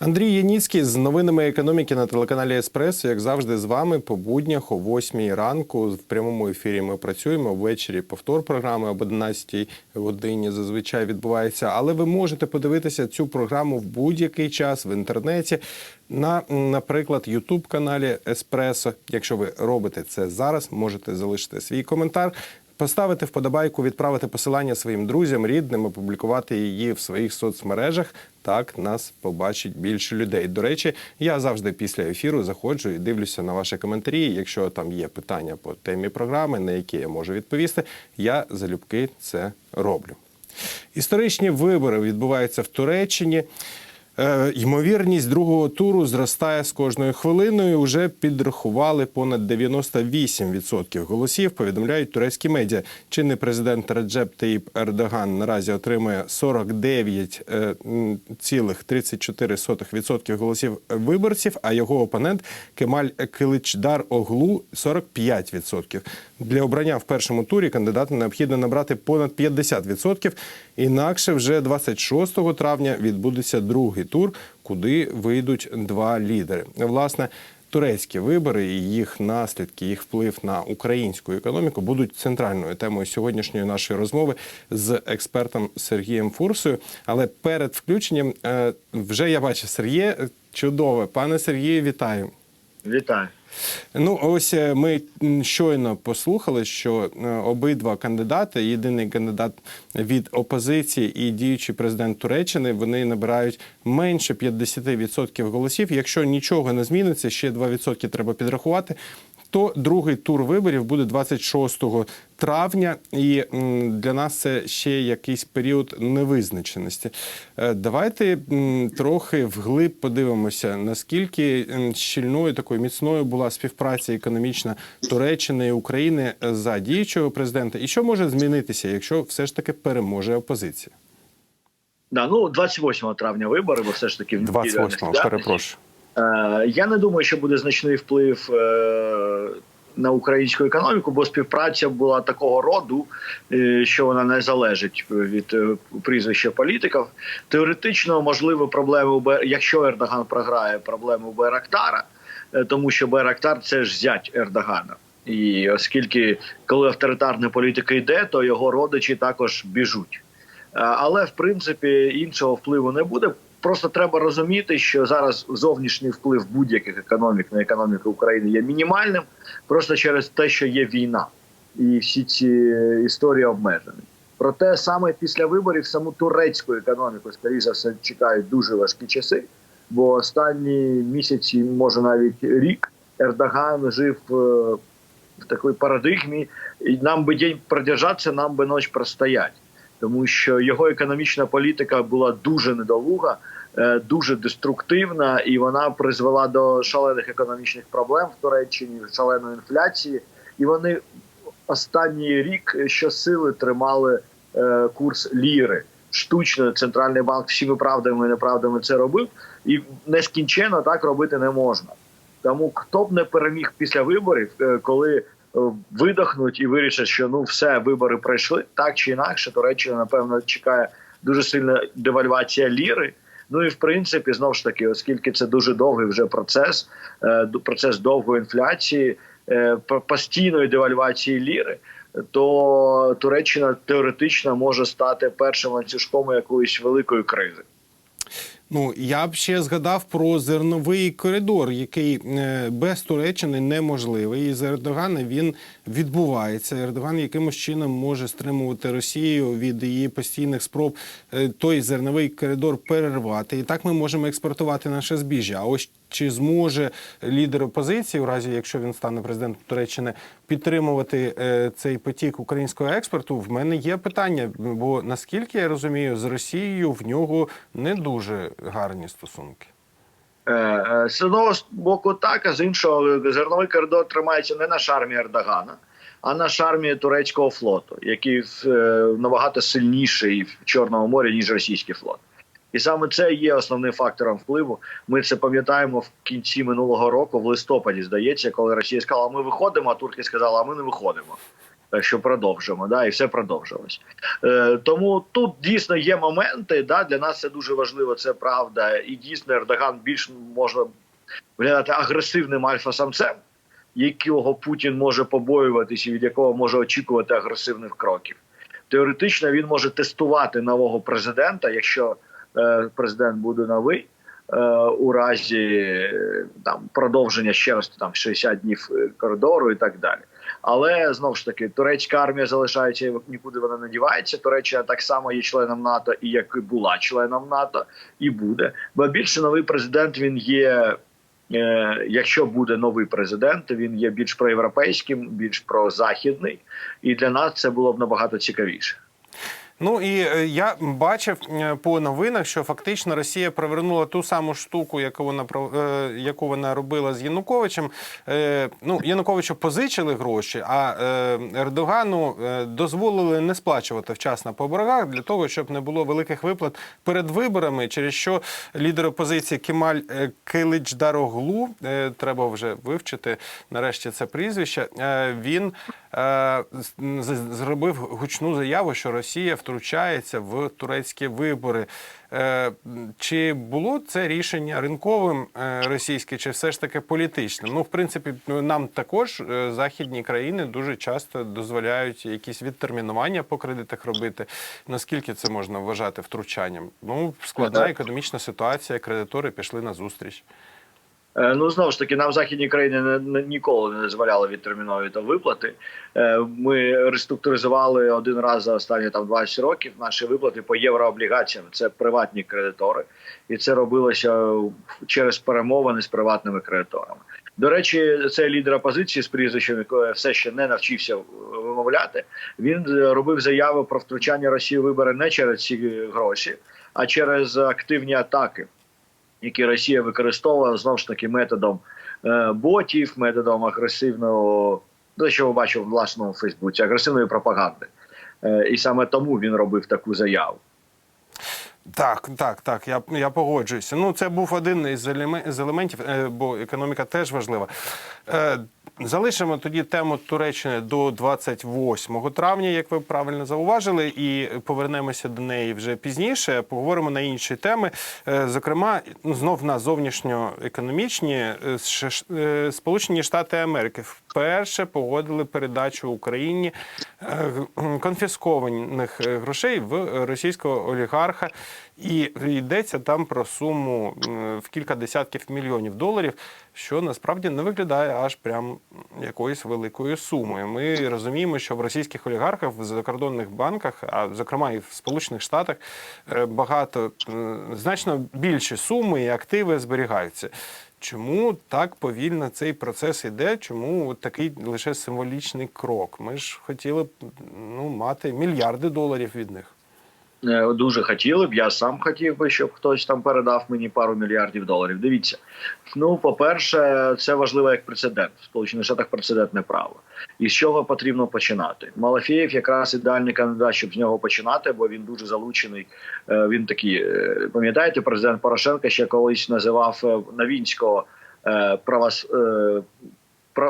Андрій Яніцький з новинами економіки на телеканалі Еспресо, як завжди, з вами по буднях о 8 ранку. В прямому ефірі ми працюємо. Ввечері повтор програми об 11 годині зазвичай відбувається. Але ви можете подивитися цю програму в будь-який час в інтернеті на, наприклад, Ютуб каналі Еспресо. Якщо ви робите це зараз, можете залишити свій коментар. Поставити вподобайку, відправити посилання своїм друзям, рідним, опублікувати її в своїх соцмережах. Так нас побачить більше людей. До речі, я завжди після ефіру заходжу і дивлюся на ваші коментарі. Якщо там є питання по темі програми, на які я можу відповісти, я залюбки це роблю. Історичні вибори відбуваються в Туреччині. Е, Ймовірність другого туру зростає з кожною хвилиною. Уже підрахували понад 98% голосів. Повідомляють турецькі медіа. Чинний президент Реджеп Таїп Ердоган наразі отримує 49,34% голосів виборців. А його опонент Кемаль Киличдар Оглу 45%. Для обрання в першому турі кандидату необхідно набрати понад 50%. Інакше вже 26 травня відбудеться другий тур, куди вийдуть два лідери. Власне, турецькі вибори і їх наслідки, їх вплив на українську економіку будуть центральною темою сьогоднішньої нашої розмови з експертом Сергієм Фурсою. Але перед включенням е, вже я бачу Сергія. Чудове, пане Сергію, вітаю. Вітаю. Ну, ось е, ми щойно послухали, що е, обидва кандидати, єдиний кандидат від опозиції і діючий президент Туреччини, вони набирають менше 50% голосів. Якщо нічого не зміниться, ще 2% треба підрахувати. То другий тур виборів буде 26 травня, і для нас це ще якийсь період невизначеності. Е, Давайте трохи вглиб подивимося, наскільки щільною такою міцною була співпраця економічна Туреччини і України за діючого президента, і що може змінитися, якщо все ж таки переможе опозиція? Да, ну 28 травня вибори, бо все ж таки в неділю, а не в 28-го, перепрошую. Е, я не думаю, що буде значний вплив е, на українську економіку, бо співпраця була такого роду, е, що вона не залежить від прізвища політиків. Теоретично, можливо, проблеми якщо Ердоган програє проблеми у Байрактара, тому що Байрактар це ж зять Ердогана. І оскільки коли авторитарна політика йде, то його родичі також біжуть. Але в принципі іншого впливу не буде. Просто треба розуміти, що зараз зовнішній вплив будь-яких економік на економіку України є мінімальним, просто через те, що є війна, і всі ці історії обмежені. Проте саме після виборів саму турецьку економіку, скоріше за все, чекають дуже важкі часи, бо останні місяці, може навіть рік, Ердоган жив е, в такій парадигмі, і нам би день продержатися, нам би ніч простоять тому що його економічна політика була дуже недолуга, е, дуже деструктивна, і вона призвела до шалених економічних проблем в Туреччині, шаленої інфляції. І вони останній рік щосили тримали е, курс ліри. Штучно центральний банк всіми правдами і неправдами це робив, і нескінченно так робити не можна. Тому хто б не переміг після виборів, е, коли видохнуть і вирішать, що ну все, вибори пройшли так чи інакше, Туреччина, напевно, чекає дуже сильна девальвація ліри. Ну і в принципі, знову ж таки, оскільки це дуже довгий вже процес, е, процес довгої інфляції, е, по- постійної девальвації ліри, то Туреччина теоретично може стати першим ланцюжком якоїсь великої кризи. Ну я б ще згадав про зерновий коридор, який е, без Туреччини неможливий. І з Ердогана він відбувається. Ердоган якимось чином може стримувати Росію від її постійних спроб е, той зерновий коридор перервати. І так ми можемо експортувати наше збіжжя. А ось чи зможе лідер опозиції, у разі якщо він стане президентом Туреччини, підтримувати е, цей потік українського експорту? В мене є питання, бо наскільки я розумію, з Росією в нього не дуже гарні стосунки. Е, З одного боку, так, а з іншого, зерновий коридор тримається не на шармі Ердогана, а на шармі турецького флоту, який е, набагато сильніший в Чорному морі, ніж російський флот. І саме це є основним фактором впливу. Ми це пам'ятаємо в кінці минулого року, в листопаді, здається, коли Росія сказала, ми виходимо, а турки сказали, а ми не виходимо. Що продовжимо, да, і все продовжилось. Е, тому тут дійсно є моменти. Да, для нас це дуже важливо, це правда. І дійсно Ердоган більш може виглядати агресивним альфа-самцем, якого Путін може побоюватись і від якого може очікувати агресивних кроків. Теоретично він може тестувати нового президента, якщо е, президент буде новий. е, У разі е, там продовження ще раз там 60 днів е, коридору і так далі. Але знову ж таки, турецька армія залишається нікуди вона не дівається. Туреччина так само є членом НАТО, і як і була членом НАТО, і буде. Бо більше новий президент він є. Е, Якщо буде новий президент, він є більш проєвропейським, більш прозахідний, і для нас це було б набагато цікавіше. Ну і е, я бачив е, по новинах, що фактично Росія провернула ту саму штуку, яку вона е, яку вона робила з Януковичем. Ну Януковичу позичили гроші, а Ердогану дозволили не сплачувати вчасно по боргах для того, щоб не було великих виплат перед виборами, через що лідер опозиції Кемаль Киличдароглу, треба вже вивчити нарешті це прізвище. Він зробив гучну заяву, що Росія втручається в турецькі вибори. Е, Чи було це рішення ринковим е, російське, чи все ж таки політичним? Ну, в принципі, нам також е, західні країни дуже часто дозволяють якісь відтермінування по кредитах робити. Наскільки це можна вважати втручанням? Ну, складна економічна ситуація, кредитори пішли на зустріч. Е, Ну знову ж таки, нам західні країни ніколи не дозволяли відтерміновувати виплати. Е, Ми реструктуризували один раз за останні там 20 років наші виплати по єврооблігаціям. Це приватні кредитори, і це робилося через перемовини з приватними кредиторами. До речі, це лідер опозиції з прізвищем, якого все ще не навчився вимовляти. Він робив заяви про втручання Росії у вибори не через ці гроші, а через активні атаки які Росія використовувала знову ж таки методом е, ботів, методом агресивного, ну, що ви бачили в власному Фейсбуці, агресивної пропаганди. Е, і саме тому він робив таку заяву. Так, так, так, я, я погоджуюся. Ну, це був один із елементів, е, бо економіка теж важлива. Е, Залишимо тоді тему Туреччини до 28 травня, як ви правильно зауважили, і повернемося до неї вже пізніше. Поговоримо на інші теми. Е, Зокрема, знов на зовнішньоекономічні Сполучені Штати Америки вперше погодили передачу Україні е, конфіскованих е, грошей в російського олігарха. І йдеться там про суму в кілька десятків мільйонів доларів, що насправді не виглядає аж прям якоюсь великою сумою. Ми розуміємо, що в російських олігархах в закордонних банках, а зокрема і в Сполучених Штатах, е, багато значно більші суми і активи зберігаються. Чому так повільно цей процес іде? Чому такий лише символічний крок? Ми ж хотіли б ну, мати мільярди доларів від них. Е, Дуже хотіли б. Я сам хотів би, щоб хтось там передав мені пару мільярдів доларів. Дивіться, ну по-перше, це важливо як прецедент. Сполучених Штатах прецедентне право. І з чого потрібно починати? Малафєєв якраз ідеальний кандидат, щоб з нього починати, бо він дуже залучений. Е, Він такий, е, пам'ятаєте, президент Порошенко ще колись називав Новінського правос, пра-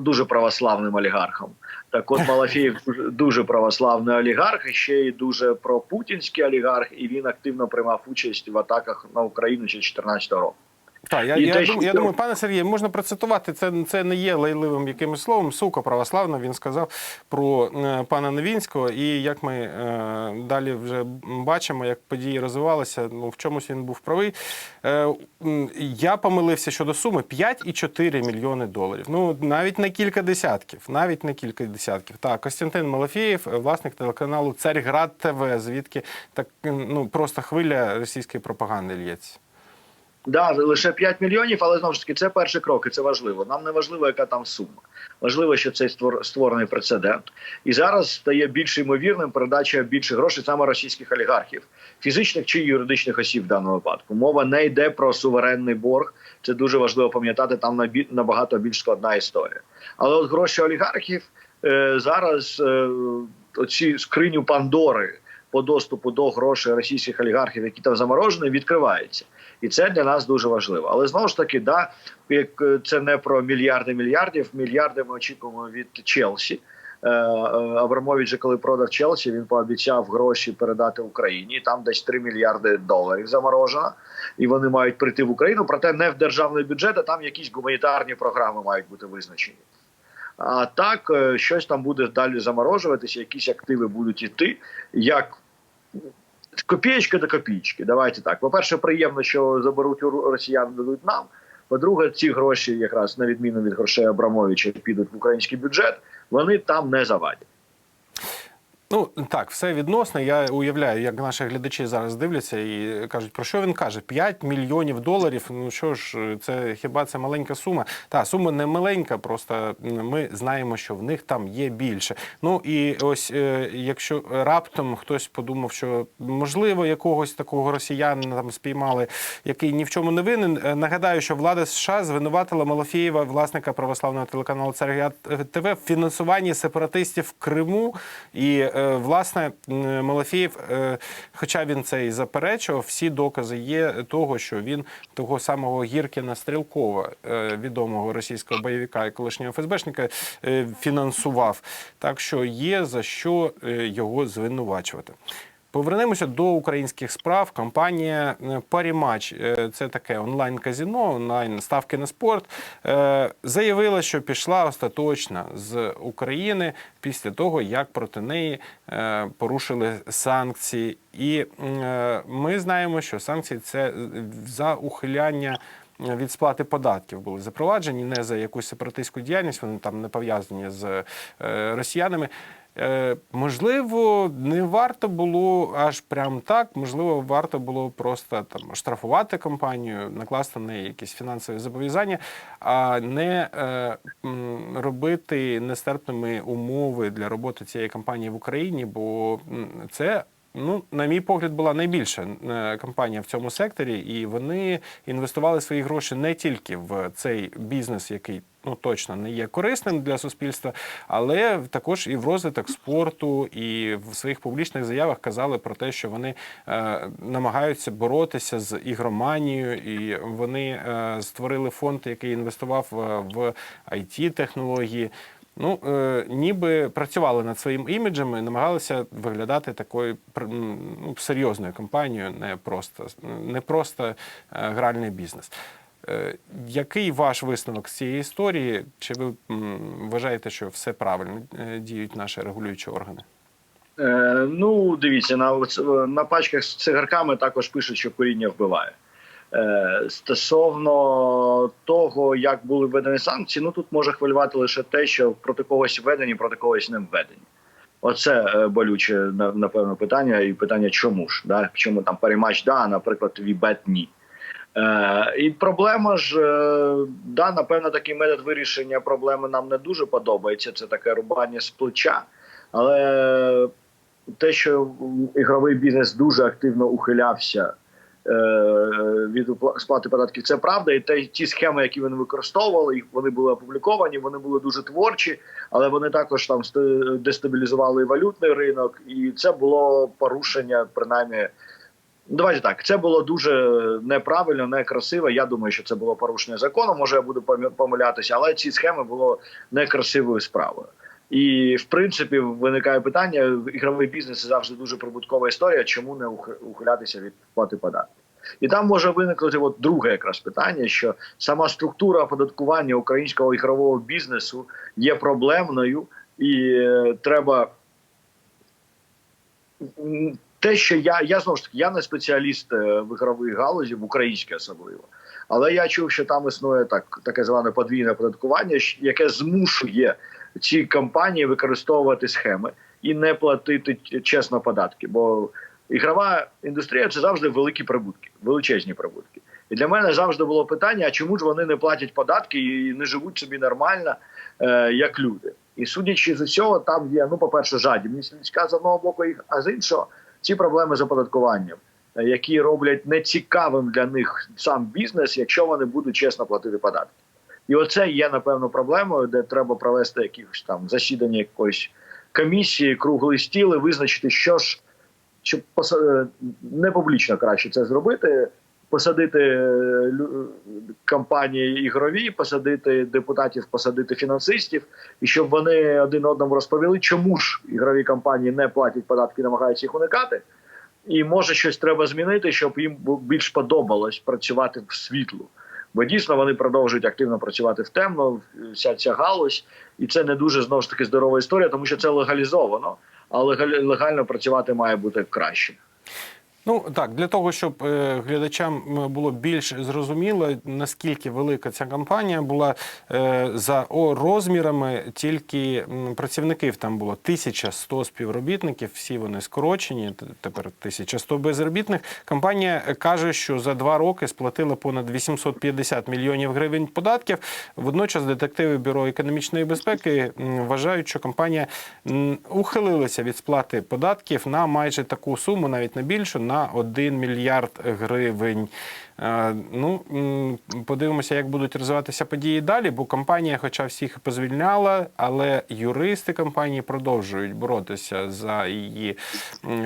дуже православним олігархом. Так от Малафєєв дуже- православний олігарх, ще й дуже пропутінський олігарх, і він активно приймав участь в атаках на Україну ще 2014 року. Так, я, я, те, дум- що- я думаю, пане Сергію, можна процитувати. Це, це не є лайливим якимось словом. Сука православна. Він сказав про е, пана Новінського. І як ми е, далі вже бачимо, як події розвивалися, ну в чомусь він був правий. Е, я помилився щодо суми 5,4 мільйони доларів. Ну навіть не кілька десятків, навіть не кілька десятків. Так, Костянтин Малафєєв, власник телеканалу Царьград ТВ, звідки так ну просто хвиля російської пропаганди лється. Да, лише 5 мільйонів, але знову ж таки це перший крок, і це важливо. Нам не важливо, яка там сума. Важливо, що цей створ- створений прецедент. І зараз стає більш ймовірним передача більше грошей саме російських олігархів, фізичних чи юридичних осіб в даному випадку. Мова не йде про суверенний борг. Це дуже важливо пам'ятати. Там набагато більш складна історія. Але от гроші олігархів е, зараз е, оці скриню Пандори по доступу до грошей російських олігархів, які там заморожені, відкриваються. І це для нас дуже важливо. Але знову ж таки, да, е, це не про мільярди мільярдів. Мільярди ми очікуємо від Челсі. Е, е, Абрамович, же, коли продав Челсі, він пообіцяв гроші передати Україні. Там десь 3 мільярди доларів заморожено, і вони мають прийти в Україну. Проте не в державний бюджет, а там якісь гуманітарні програми мають бути визначені. А так, щось там буде далі заморожуватися, якісь активи будуть іти. Як копієчка до копійки. Давайте так. По-перше, приємно, що заберуть у росіян, дадуть нам. По-друге, ці гроші, якраз на відміну від грошей Абрамовича, підуть в український бюджет. Вони там не завадять. Ну так, все відносно. Я уявляю, як наші глядачі зараз дивляться і кажуть, про що він каже? 5 мільйонів доларів. Ну що ж, це хіба це маленька сума? Та сума не маленька, просто ми знаємо, що в них там є більше. Ну і ось е, якщо раптом хтось подумав, що можливо якогось такого росіянина там спіймали, який ні в чому не винен. е, Нагадаю, що влада США звинуватила Малафєєва, власника православного телеканалу Царя ТВ, в фінансуванні сепаратистів в Криму. І е, власне м, Малафєєв, е, хоча він це і заперечував, всі докази є того, що він того самого Гіркіна Стрілкова, е, відомого російського бойовика і колишнього ФСБшника, е, фінансував. Так що є за що е, його звинувачувати. Повернемося до українських справ. Компанія е, Парімач е, це таке онлайн-казіно, онлайн ставки на спорт. е, Заявила, що пішла остаточно з України після того, як проти неї е, порушили санкції. І е, ми знаємо, що санкції це за ухиляння. Від сплати податків були запроваджені не за якусь сепаратистську діяльність, вони там не пов'язані з е, росіянами. Е, можливо, не варто було аж прям так. Можливо, варто було просто там штрафувати компанію, накласти на неї якісь фінансові зобов'язання, а не е, робити нестерпними умови для роботи цієї компанії в Україні, бо це. Ну, на мій погляд, була найбільша е, компанія в цьому секторі, і вони інвестували свої гроші не тільки в цей бізнес, який ну точно не є корисним для суспільства, але також і в розвиток спорту, і в своїх публічних заявах казали про те, що вони е, намагаються боротися з ігроманією, і вони е, створили фонд, який інвестував е, в it технології. Ну, е, ніби працювали над своїм іміджем і намагалися виглядати такою ну, серйозною компанією, не просто, не просто е, гральний бізнес. Е, який ваш висновок з цієї історії? Чи ви вважаєте, що все правильно е, діють наші регулюючі органи? Е, ну, дивіться, на, на пачках з цигарками також пишуть, що коріння вбиває. Е, стосовно того, як були введені санкції, ну тут може хвилювати лише те, що проти когось введені, проти когось не введені. Оце е, болюче напевно питання, і питання, чому ж да? чому там перемач да, а, наприклад, Вібет ні. Е, і проблема ж, е, да, напевно, такий метод вирішення проблеми нам не дуже подобається. Це таке рубання з плеча. Але те, що ігровий бізнес дуже активно ухилявся е, від сплати податків, це правда. І те, ті схеми, які вони використовували, вони були опубліковані, вони були дуже творчі, але вони також там дестабілізували валютний ринок, і це було порушення, принаймні. Давайте так, це було дуже неправильно, некрасиво. Я думаю, що це було порушення закону. Може, я буду помилятися, але ці схеми було некрасивою справою. І в принципі виникає питання: ігровий бізнес це завжди дуже прибуткова історія. Чому не ухилятися від плати податків? І там може виникнути от друге якраз питання, що сама структура оподаткування українського ігрового бізнесу є проблемною, і е, треба те, що я, я знову ж таки, я не спеціаліст е, в ігровій галузі, в українській особливо. Але я чув, що там існує так таке зване подвійне оподаткування, яке змушує ці компанії використовувати схеми і не платити чесно податки. Бо ігрова індустрія це завжди великі прибутки, величезні прибутки. І для мене завжди було питання: а чому ж вони не платять податки і не живуть собі нормально, е, як люди? І судячи з усього, там є ну, по-перше, жадібність людська з одного боку, а з іншого ці проблеми з оподаткуванням, е, які роблять нецікавим для них сам бізнес, якщо вони будуть чесно платити податки. І оце є напевно проблемою, де треба провести якихось там засідання якоїсь комісії, круглий стіл і визначити, що ж щоб е, не публічно краще це зробити. Посадити е, компанії ігрові, посадити депутатів, посадити фінансистів, і щоб вони один одному розповіли, чому ж ігрові компанії не платять податки, намагаються їх уникати. І може щось треба змінити, щоб їм більш подобалось працювати в світлу. Бо дійсно вони продовжують активно працювати в темно, вся ця галузь, і це не дуже знову ж таки здорова історія, тому що це легалізовано, а легалі- легально працювати має бути краще. Ну так, для того, щоб е, глядачам було більш зрозуміло, наскільки велика ця кампанія була е, за о, розмірами, тільки м, працівників там було 1100 співробітників, всі вони скорочені, тепер 1100 безробітних. Компанія е, каже, що за два роки сплатила понад 850 мільйонів гривень податків. Водночас детективи бюро економічної безпеки м, вважають, що компанія м, ухилилася від сплати податків на майже таку суму, навіть на більшу, на 1 мільярд гривень. Е, Ну, подивимося, як будуть розвиватися події далі, бо компанія, хоча всіх позвільняла, але юристи компанії продовжують боротися за її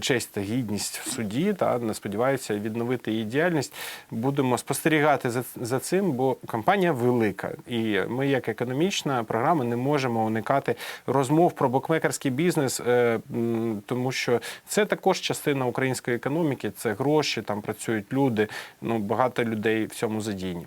честь та гідність в суді та не сподіваються відновити її діяльність. Будемо спостерігати за, за цим, бо компанія велика, і ми, як економічна програма, не можемо уникати розмов про букмекерський бізнес, е, тому що це також частина української економіки, це гроші, там працюють люди. Ну багато людей в цьому задійні.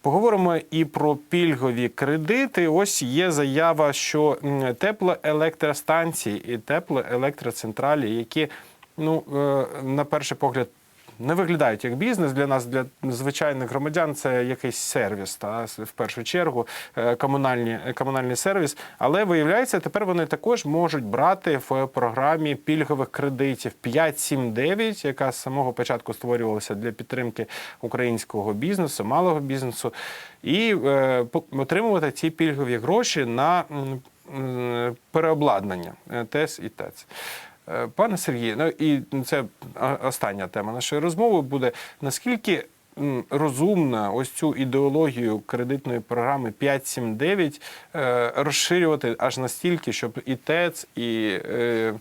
Поговоримо і про пільгові кредити. Ось є заява, що теплоелектростанції і теплоелектроцентралі, які ну е, на перший погляд. Не виглядають як бізнес для нас, для звичайних громадян. Це якийсь сервіс, та в першу чергу е, комунальні, комунальний сервіс. Але виявляється, тепер вони також можуть брати в програмі пільгових кредитів 5.7.9, яка з самого початку створювалася для підтримки українського бізнесу, малого бізнесу, і е, отримувати ці пільгові гроші на переобладнання е, ТЕС і ТЕЦ. Е, Пане Сергію, ну і це остання тема нашої розмови буде. Наскільки розумна ось цю ідеологію кредитної програми 5.7.9 е, розширювати аж настільки, щоб і ТЕЦ, і е,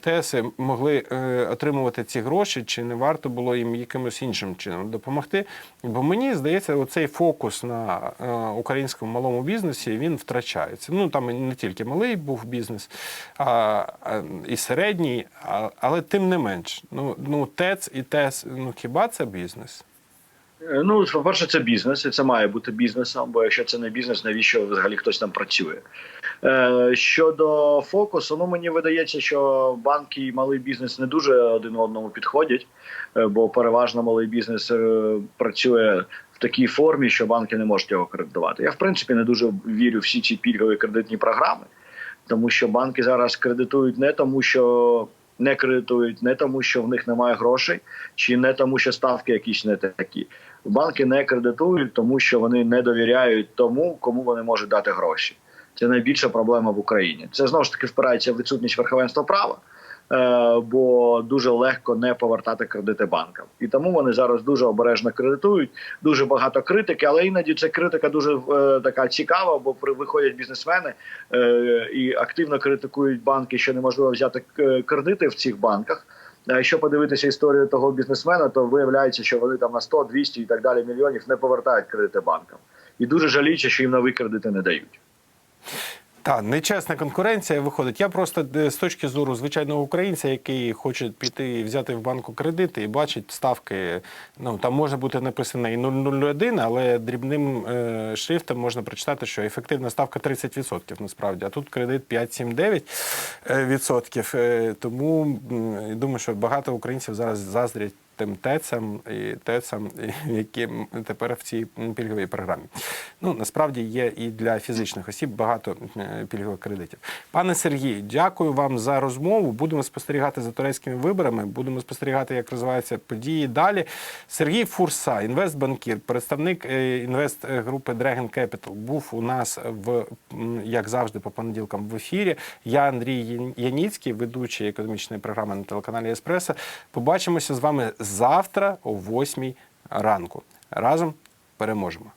ТЕСи могли е, отримувати ці гроші, чи не варто було їм якимось іншим чином допомогти? Бо мені здається, оцей фокус на українському малому бізнесі він втрачається. Ну там не тільки малий був бізнес, а і середній, але тим не менш. Ну, ну ТЕЦ і ТЕС, ну хіба це бізнес? Е, Ну, по-перше, це бізнес, і це має бути бізнесом, бо якщо це не бізнес, навіщо взагалі хтось там працює? Е, щодо фокусу, ну мені видається, що банки і малий бізнес не дуже один одному підходять, е, бо переважно малий бізнес працює в такій формі, що банки не можуть його кредитувати. Я в принципі не дуже вірю в всі ці пільгові кредитні програми, тому що банки зараз кредитують не тому, що не кредитують, не тому, що в них немає грошей, чи не тому, що ставки якісь не такі. Банки не кредитують, тому що вони не довіряють тому, кому вони можуть дати гроші. Це найбільша проблема в Україні. Це знову ж таки впирається в відсутність верховенства права, е, бо дуже легко не повертати кредити банкам. І тому вони зараз дуже обережно кредитують. Дуже багато критики, але іноді ця критика дуже е, така цікава, бо виходять бізнесмени е, і активно критикують банки, що неможливо взяти кредити в цих банках. Якщо подивитися історію того бізнесмена, то виявляється, що вони там на 100, 200 і так далі мільйонів не повертають кредити банкам. І дуже жаліюче, що їм нові кредити не дають. Та нечесна конкуренція виходить. Я просто е, з точки зору звичайного українця, який хоче піти взяти в банку кредити і бачить ставки. Ну там може бути написано і 0,01, але дрібним е, шрифтом можна прочитати, що ефективна ставка 30% насправді. А тут кредит 5-7-9%. е. Е, Тому думаю, що багато українців зараз заздрять. Тим ТЕЦам і ТЕЦам, і- які тепер в цій пільговій програмі. Ну насправді є і для фізичних осіб багато е, пільгових кредитів. Пане Сергію, дякую вам за розмову. Будемо спостерігати за турецькими виборами. Будемо спостерігати, як розвиваються події далі. Сергій Фурса, інвестбанкір, представник е, інвестгрупи Dragon Capital, був у нас в як завжди по понеділкам в ефірі. Я Андрій Яніцький, ведучий економічної програми на телеканалі Еспресо. Побачимося з вами завтра о 8 ранку. Разом переможемо.